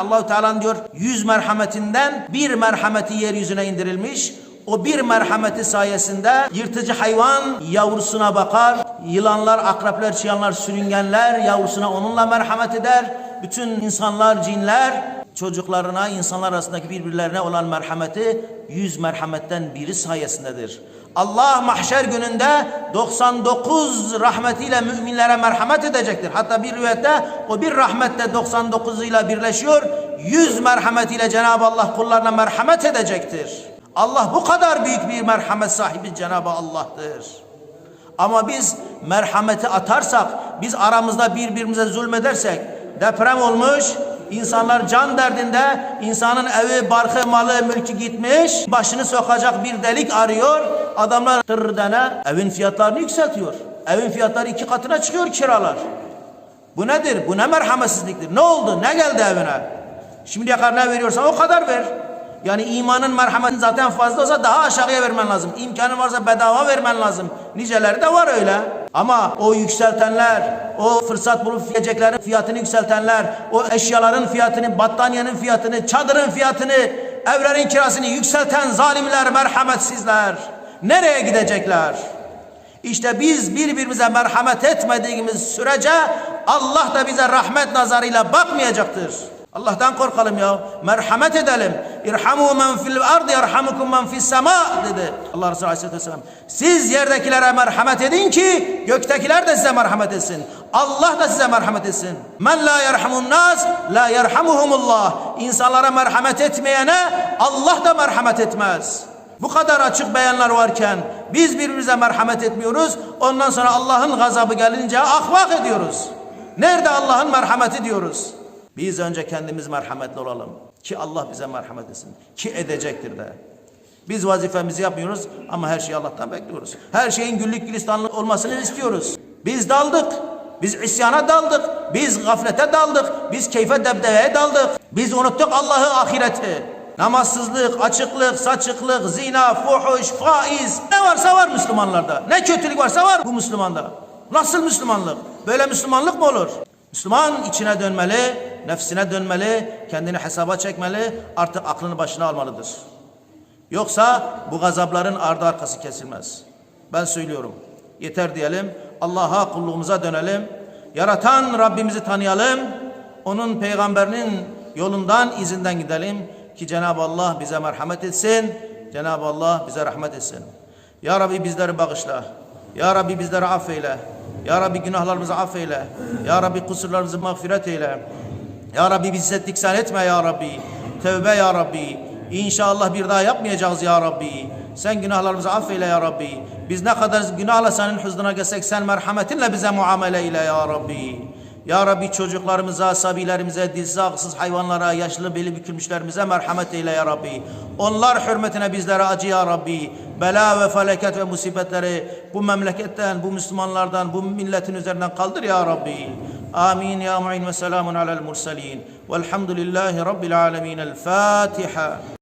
Allahu Teala diyor yüz merhametinden bir merhameti yeryüzüne indirilmiş. O bir merhameti sayesinde yırtıcı hayvan yavrusuna bakar. Yılanlar, akrepler, çıyanlar, sürüngenler yavrusuna onunla merhamet eder. Bütün insanlar, cinler çocuklarına, insanlar arasındaki birbirlerine olan merhameti yüz merhametten biri sayesindedir. Allah mahşer gününde 99 rahmetiyle müminlere merhamet edecektir. Hatta bir rivayette o bir rahmette 99 ile birleşiyor. 100 merhametiyle Cenab-ı Allah kullarına merhamet edecektir. Allah bu kadar büyük bir merhamet sahibi Cenab-ı Allah'tır. Ama biz merhameti atarsak, biz aramızda birbirimize zulmedersek, deprem olmuş, insanlar can derdinde, insanın evi, barkı, malı, mülkü gitmiş, başını sokacak bir delik arıyor, adamlar tırdana evin fiyatlarını yükseltiyor. Evin fiyatları iki katına çıkıyor kiralar. Bu nedir? Bu ne merhametsizliktir? Ne oldu? Ne geldi evine? Şimdiye kadar ne veriyorsan o kadar ver. Yani imanın merhametin zaten fazla olsa daha aşağıya vermen lazım. İmkanın varsa bedava vermen lazım. Niceleri de var öyle. Ama o yükseltenler, o fırsat bulup yiyeceklerin fiyatını yükseltenler, o eşyaların fiyatını, battaniyenin fiyatını, çadırın fiyatını, evlerin kirasını yükselten zalimler, merhametsizler. Nereye gidecekler? İşte biz birbirimize merhamet etmediğimiz sürece Allah da bize rahmet nazarıyla bakmayacaktır. Allah'tan korkalım ya. Merhamet edelim. İrhamu men fil ardı yerhamukum men fis sema dedi Allah Resulü Aleyhisselatü Vesselam. Siz yerdekilere merhamet edin ki göktekiler de size merhamet etsin. Allah da size merhamet etsin. Men la yerhamun nas la yerhamuhumullah. İnsanlara merhamet etmeyene Allah da merhamet etmez. Bu kadar açık beyanlar varken biz birbirimize merhamet etmiyoruz. Ondan sonra Allah'ın gazabı gelince ahvak ediyoruz. Nerede Allah'ın merhameti diyoruz. Biz önce kendimiz merhametli olalım. Ki Allah bize merhamet etsin. Ki edecektir de. Biz vazifemizi yapmıyoruz ama her şeyi Allah'tan bekliyoruz. Her şeyin güllük gülistanlı olmasını istiyoruz. Biz daldık. Biz isyana daldık. Biz gaflete daldık. Biz keyfe debdeveye daldık. Biz unuttuk Allah'ı ahireti. Namazsızlık, açıklık, saçıklık, zina, fuhuş, faiz. Ne varsa var Müslümanlarda. Ne kötülük varsa var bu Müslümanda. Nasıl Müslümanlık? Böyle Müslümanlık mı olur? Müslüman içine dönmeli, nefsine dönmeli, kendini hesaba çekmeli, artık aklını başına almalıdır. Yoksa bu gazapların ardı arkası kesilmez. Ben söylüyorum. Yeter diyelim. Allah'a kulluğumuza dönelim. Yaratan Rabbimizi tanıyalım. Onun peygamberinin yolundan, izinden gidelim. Ki Cenab-ı Allah bize merhamet etsin. Cenab-ı Allah bize rahmet etsin. Ya Rabbi bizleri bağışla. Ya Rabbi bizleri affeyle. Ya Rabbi günahlarımızı affeyle. Ya Rabbi kusurlarımızı mağfiret eyle. Ya Rabbi bizi diksan etme ya Rabbi. Tevbe ya Rabbi. İnşallah bir daha yapmayacağız ya Rabbi. Sen günahlarımızı affeyle ya Rabbi. Biz ne kadar günahla senin huzuruna gelsek sen merhametinle bize muamele eyle ya Rabbi. Ya Rabbi çocuklarımıza, sabilerimize, dilsiz ağızsız hayvanlara, yaşlı beli bükülmüşlerimize merhamet eyle ya Rabbi. Onlar hürmetine bizlere acı ya Rabbi. Bela ve felaket ve musibetleri bu memleketten, bu Müslümanlardan, bu milletin üzerinden kaldır ya Rabbi. Amin ya mu'in ve selamun alel murselin. Velhamdülillahi Rabbil alemin. El Fatiha.